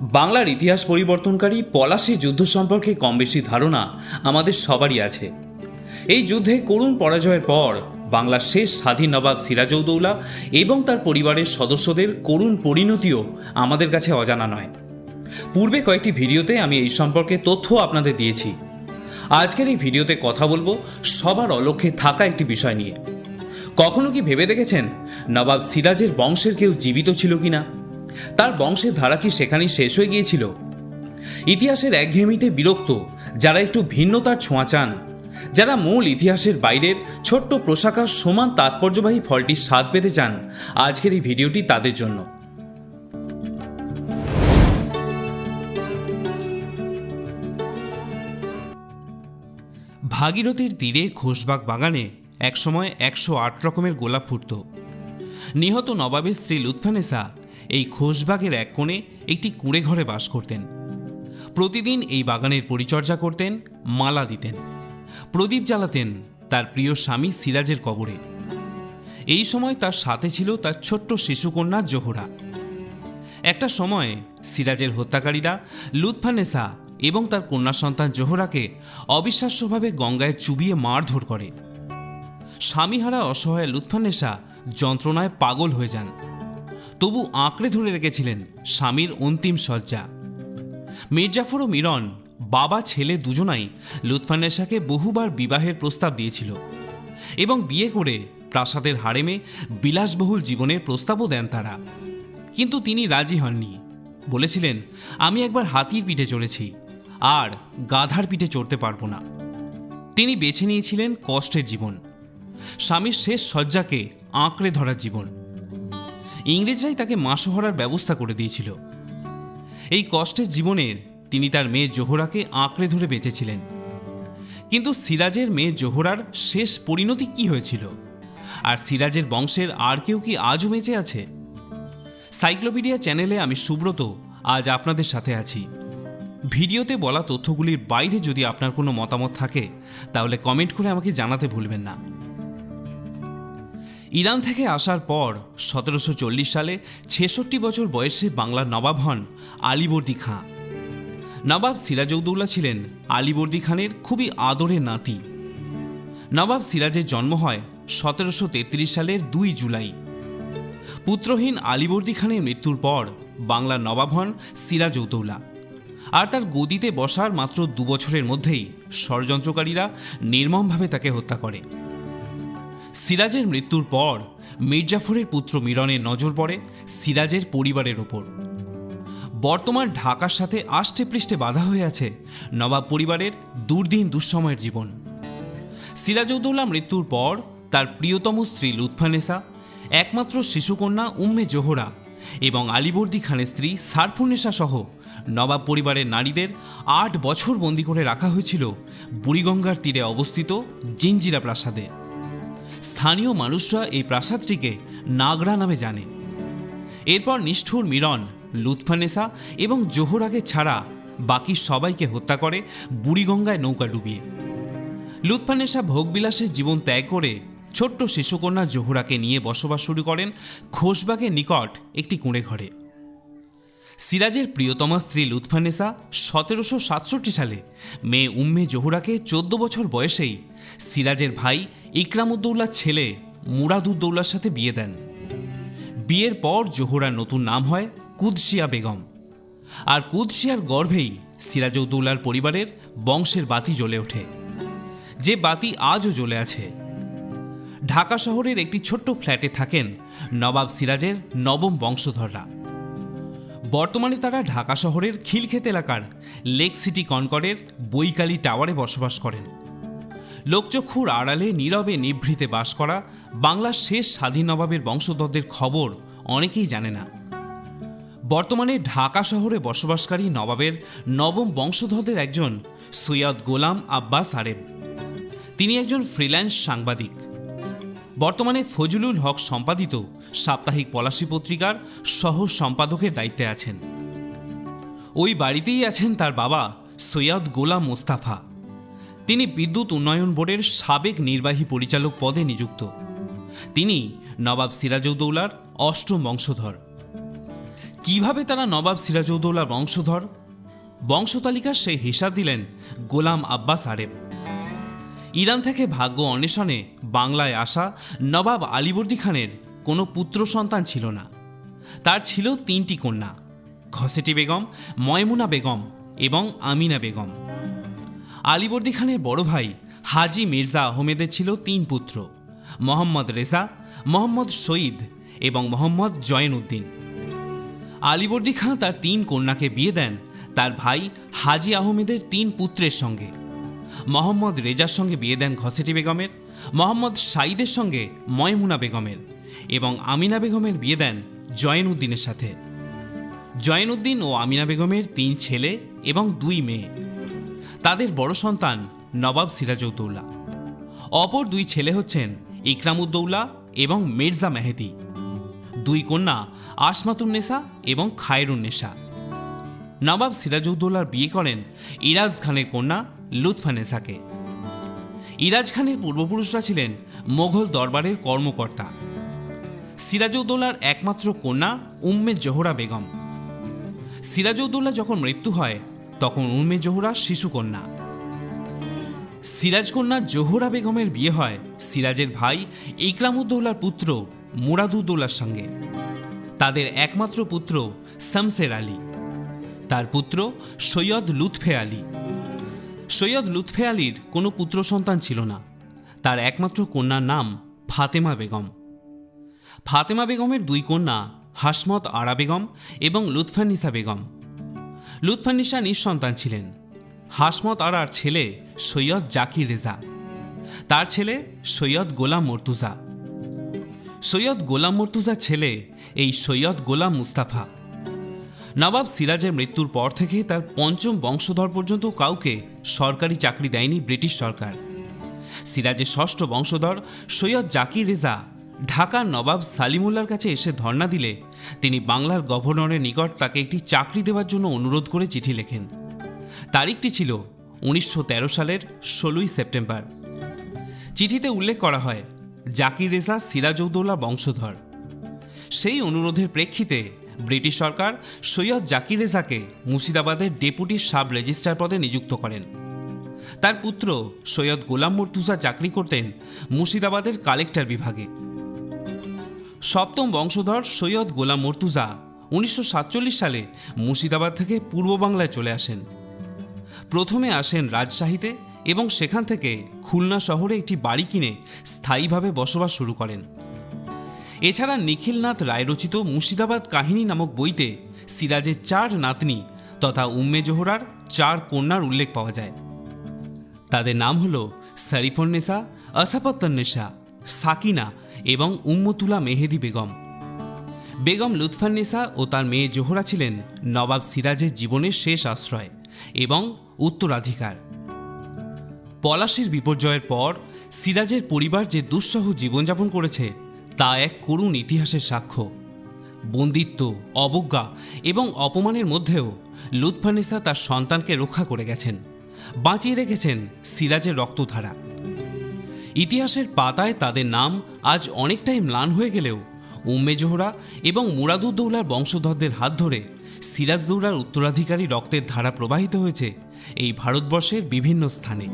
বাংলার ইতিহাস পরিবর্তনকারী পলাশী যুদ্ধ সম্পর্কে কম বেশি ধারণা আমাদের সবারই আছে। এই যুদ্ধে করুণ পরাজয়ের পর বাংলার শেষ স্বাধীন নবাব সিরাজউদ্দৌলা এবং তার পরিবারের সদস্যদের করুণ পরিণতিও আমাদের কাছে অজানা নয়। পূর্বে কয়েকটি ভিডিওতে আমি এই সম্পর্কে তথ্য আপনাদের দিয়েছি। আজকের এই ভিডিওতে কথা বলব সবার অলক্ষ্যে থাকা একটি বিষয় নিয়ে। কখনো কি ভেবে দেখেছেন নবাব সিরাজের বংশের কেউ জীবিত ছিল কিনা? তার বংশের ধারা কি সেখানেই শেষ হয়ে গিয়েছিল? ইতিহাসের একঘেয়েমিতে বিরক্ত, যারা একটু ভিন্নতার ছোঁয়া চান, যারা মূল ইতিহাসের বাইরের ছোট্ট প্রশাখার সমান তাৎপর্যবাহী ফলটির স্বাদ পেতে চান, আজকের এই ভিডিওটি তাদের জন্য। ভাগীরথীর তীরে ঘোষবাগ বাগানে একসময় একশো আট রকমের গোলাপ ফুটত। নিহত নবাবের স্ত্রী লুৎফানেসা এই ঘোষবাগের এক কোণে একটি কুঁড়ে ঘরে বাস করতেন। প্রতিদিন এই বাগানের পরিচর্যা করতেন, মালা দিতেন। প্রদীপ জ্বালাতেন তার প্রিয় স্বামী সিরাজের কবরে। এই সময় তার সাথে ছিল তার ছোট্ট শিশুকন্যা জোহরা। একটা সময়ে সিরাজের হত্যাকারীরা লুৎফানেসা এবং তার কন্যা সন্তান জোহরাকে অবিশ্বাস্যভাবে গঙ্গায় চুবিয়ে মারধর করে। স্বামীহারা অসহায় লুৎফানেসা যন্ত্রণায় পাগল হয়ে যান। তবু আঁকড়ে ধরে রেখেছিলেন স্বামীর অন্তিম শয্যা। মির্জাফর ও মিরন, বাবা, ছেলে দুজনাই লুৎফানেসাকে বহুবার বিবাহের প্রস্তাব দিয়েছিল এবং বিয়ে করে প্রাসাদের হারেমে বিলাসবহুল জীবনের প্রস্তাবও দেন তারা। কিন্তু তিনি রাজি হননি। বলেছিলেন, আমি একবার হাতির পিঠে চড়েছি, আর গাধার পিঠে চড়তে পারব না। তিনি বেছে নিয়েছিলেন কষ্টের জীবন, স্বামীর শেষ শয্যাকে আঁকড়ে ধরার জীবন। ইংরেজরাই তাকে মাসোহরার ব্যবস্থা করে দিয়েছিল। এই কষ্টের জীবনের তিনি তার মেয়ে জোহরাকে আঁকড়ে ধরে বেঁচেছিলেন। কিন্তু সিরাজের মেয়ে জোহরার শেষ পরিণতি কি হয়েছিল? আর সিরাজের বংশের আর কেউ কি আজও বেঁচে আছে? সাইক্লোপিডিয়া চ্যানেলে আমি সুব্রত, আজ আপনাদের সাথে আছি। ভিডিওতে বলা তথ্যগুলির বাইরে যদি আপনার কোনো মতামত থাকে, তাহলে কমেন্ট করে আমাকে জানাতে ভুলবেন না। ইরান থেকে আসার পর সতেরোশো চল্লিশ সালে ছেষট্টি বছর বয়সে বাংলার নবাব হন আলিবর্দী খাঁ। নবাব সিরাজউদ্দৌলা ছিলেন আলিবর্দী খানের খুবই আদরের নাতি। নবাব সিরাজের জন্ম হয় সতেরোশো তেত্রিশ সালের দুই জুলাই। পুত্রহীন আলিবর্দী খানের মৃত্যুর পর বাংলার নবাব হন সিরাজউদ্দৌলা। আর তার গদিতে বসার মাত্র দু বছরের মধ্যেই ষড়যন্ত্রকারীরা নির্মমভাবে তাকে হত্যা করে। সিরাজের মৃত্যুর পর মির্জাফরের পুত্র মিরনের নজর পড়ে সিরাজের পরিবারের ওপর। বর্তমান ঢাকার সাথে আষ্টে পৃষ্ঠে বাধা হয়ে আছে নবাব পরিবারের দুর্দিন দুঃসময়ের জীবন। সিরাজউদ্দৌলা মৃত্যুর পর তার প্রিয়তম স্ত্রী লুৎফানেসা, একমাত্র শিশুকন্যা উম্মে জোহরা এবং আলিবর্দী খানের স্ত্রী সারফুন্নেসা সহ নবাব পরিবারের নারীদের আট বছর বন্দি করে রাখা হয়েছিল বুড়িগঙ্গার তীরে অবস্থিত জিঞ্জিরা প্রাসাদে। স্থানীয় মানুষরা এই প্রাসাদটিকে নাগরা নামে জানে। এরপর নিষ্ঠুর মিরন, লুৎফানেসা এবং জোহরাকে ছাড়া বাকি সবাইকে হত্যা করে বুড়িগঙ্গায় নৌকা ডুবিয়ে। লুৎফানেসা ভোগবিলাসের জীবন ত্যাগ করে ছোট্ট শিশুকন্যা জোহরাকে নিয়ে বসবাস শুরু করেন খোশবাগের নিকট একটি কুঁড়ে ঘরে সিরাজের প্রিয়তমা স্ত্রী লুৎফানেসা সতেরোশো সাতষট্টি সালে মেয়ে উম্মে জোহরাকে চোদ্দ বছর বয়সেই সিরাজের ভাই ইকরামুদ্দৌলার ছেলে মুরাদুদ্দৌলার সাথে বিয়ে দেন। বিয়ের পর জোহরার নতুন নাম হয় কুদশিয়া বেগম। আর কুদশিয়ার গর্ভেই সিরাজউদ্দৌলার পরিবারের বংশের বাতি জ্বলে ওঠে। যে বাতি আজও জ্বলে আছে। ঢাকা শহরের একটি ছোট্ট ফ্ল্যাটে থাকেন নবাব সিরাজের নবম বংশধররা। বর্তমানে তারা ঢাকা শহরের খিলক্ষেত এলাকার লেক সিটি কনকরের বৈকালী টাওয়ারে বসবাস করেন। লোকচক্ষুর আড়ালে, নীরবে নিভৃতে বাস করা বাংলার শেষ স্বাধীন নবাবের বংশধরদের খবর অনেকেই জানে না। বর্তমানে ঢাকা শহরে বসবাসকারী নবাবের নবম বংশধরদের একজন সৈয়দ গোলাম আব্বাস আরেব। তিনি একজন ফ্রিল্যান্স সাংবাদিক। বর্তমানে ফজলুল হক সম্পাদিত সাপ্তাহিক পলাশী পত্রিকার সহ সম্পাদকের দায়িত্বে আছেন। ওই বাড়িতেই আছেন তার বাবা সৈয়দ গোলাম মোস্তাফা। তিনি বিদ্যুৎ উন্নয়ন বোর্ডের সাবেক নির্বাহী পরিচালক পদে নিযুক্ত। তিনি নবাব সিরাজউদ্দৌলার অষ্টম বংশধর। কীভাবে তারা নবাব সিরাজউদ্দৌলার বংশধর? বংশতালিকার সেই হিসাব দিলেন গোলাম আব্বাস আরেব ইরান থেকে ভাগ্য অন্বেষণে বাংলায় আসা নবাব আলীবর্দী খানের কোনো পুত্র সন্তান ছিল না। তার ছিল তিনটি কন্যা ঘসেটি বেগম, ময়মুনা বেগম এবং আমিনা বেগম। আলীবর্দী খানের বড় ভাই হাজি মির্জা আহমেদের ছিল তিন পুত্র, মোহাম্মদ রেজা, মোহাম্মদ সঈদ এবং মোহাম্মদ জয়েনউদ্দিন আলীবর্দী খান তার তিন কন্যাকে বিয়ে দেন তার ভাই হাজি আহমেদের তিন পুত্রের সঙ্গে। মোহাম্মদ রেজার সঙ্গে বিয়ে দেন ঘসেটি বেগমের, মোহাম্মদ সাইদের সঙ্গে ময়মুনা বেগমের এবং আমিনা বেগমের বিয়ে দেন জয়েনউদ্দিনের সাথে। জয়েনউদ্দিন ও আমিনা বেগমের তিন ছেলে এবং দুই মেয়ে। তাদের বড় সন্তান নবাব সিরাজউদ্দৌলা। অপর দুই ছেলে হচ্ছেন ইকরামুদ্দৌলা এবং মির্জা মেহেদি। দুই কন্যা আসমাতুন্নেসা এবং খায়রুন্নেসা নবাব সিরাজউদ্দৌলার বিয়ে করেন ইরাজ খানের কন্যা লুৎফানেসাকে ইরাজ খানের পূর্বপুরুষরা ছিলেন মোগল দরবারের কর্মকর্তা। সিরাজউদ্দৌলার একমাত্র কন্যা উম্মে জোহরা বেগম। সিরাজউদ্দৌলা যখন মৃত্যু হয়, তখন উম্মে জোহরা শিশুকন্যা সিরাজকন্যা জোহরা বেগমের বিয়ে হয় সিরাজের ভাই ইকরামুদ্দৌলার পুত্র মুরাদুদ্দৌলার সঙ্গে। তাদের একমাত্র পুত্র শামসের আলী। তার পুত্র সৈয়দ লুৎফে আলী। সৈয়দ লুৎফে আলীর কোনো পুত্র সন্তান ছিল না। তার একমাত্র কন্যার নাম ফাতেমা বেগম। ফাতেমা বেগমের দুই কন্যা হাসমত আরা বেগম এবং লুৎফানিসা বেগম। লুৎফান্নিসা নিঃসন্তান ছিলেন। হাসমত আরার ছেলে সৈয়দ জাকির রেজা। তার ছেলে সৈয়দ গোলাম মর্তুজা। সৈয়দ গোলাম মর্তুজার ছেলে এই সৈয়দ গোলাম মুস্তাফা। নবাব সিরাজের মৃত্যুর পর থেকে তার পঞ্চম বংশধর পর্যন্ত কাউকে সরকারি চাকরি দেয়নি ব্রিটিশ সরকার। সিরাজের ষষ্ঠ বংশধর সৈয়দ জাকির রেজা ঢাকার নবাব সালিমুল্লার কাছে এসে ধর্ণা দিলে তিনি বাংলার গভর্নরের নিকট তাকে একটি চাকরি দেওয়ার জন্য অনুরোধ করে চিঠি লেখেন। তারিখটি ছিল উনিশশো তেরো সালের ষোলোই সেপ্টেম্বর। চিঠিতে উল্লেখ করা হয়, জাকির রেজা সিরাজউদ্দৌলা বংশধর। সেই অনুরোধের প্রেক্ষিতে ব্রিটিশ সরকার সৈয়দ জাকির রেজাকে মুর্শিদাবাদের ডেপুটি সাব রেজিস্ট্রার পদে নিযুক্ত করেন। তার পুত্র সৈয়দ গোলাম মর্তুজা চাকরি করতেন মুর্শিদাবাদের কালেক্টর বিভাগে। সপ্তম বংশধর সৈয়দ গোলাম মর্তুজা উনিশশো সালে মুর্শিদাবাদ থেকে পূর্ব বাংলায় চলে আসেন। প্রথমে আসেন রাজশাহীতে এবং সেখান থেকে খুলনা শহরে একটি বাড়ি কিনে স্থায়ীভাবে বসবাস শুরু করেন। এছাড়া নিখিলনাথ রায় রচিত মুর্শিদাবাদ কাহিনী নামক বইতে সিরাজের চার নাতনি তথা উম্মে জোহরার চার কন্যার উল্লেখ পাওয়া যায়। তাদের নাম হল শরীফুন্নেসা আসাফাত্তন্নেসা সাকিনা এবং উম্মতুলা মেহেদি বেগম। বেগম লুৎফান্নেসা ও তার মেয়ে জোহরা ছিলেন নবাব সিরাজের জীবনের শেষ আশ্রয় এবং উত্তরাধিকার। পলাশির বিপর্যয়ের পর সিরাজের পরিবার যে দুঃসহ জীবনযাপন করেছে তা এক করুণ ইতিহাসের সাক্ষ্য। বন্দিত্ব, অবজ্ঞা এবং অপমানের মধ্যেও লুৎফানিসা তার সন্তানকে রক্ষা করে গেছেন, বাঁচিয়ে রেখেছেন সিরাজের রক্তধারা। ইতিহাসের পাতায় তাদের নাম আজ অনেকটাই ম্লান হয়ে গেলেও উম্মে জোহরা এবং মুরাদুদ্দৌলার বংশধরদের হাত ধরে সিরাজদৌলার উত্তরাধিকারী রক্তের ধারা প্রবাহিত হয়েছে এই ভারতবর্ষের বিভিন্ন স্থানে।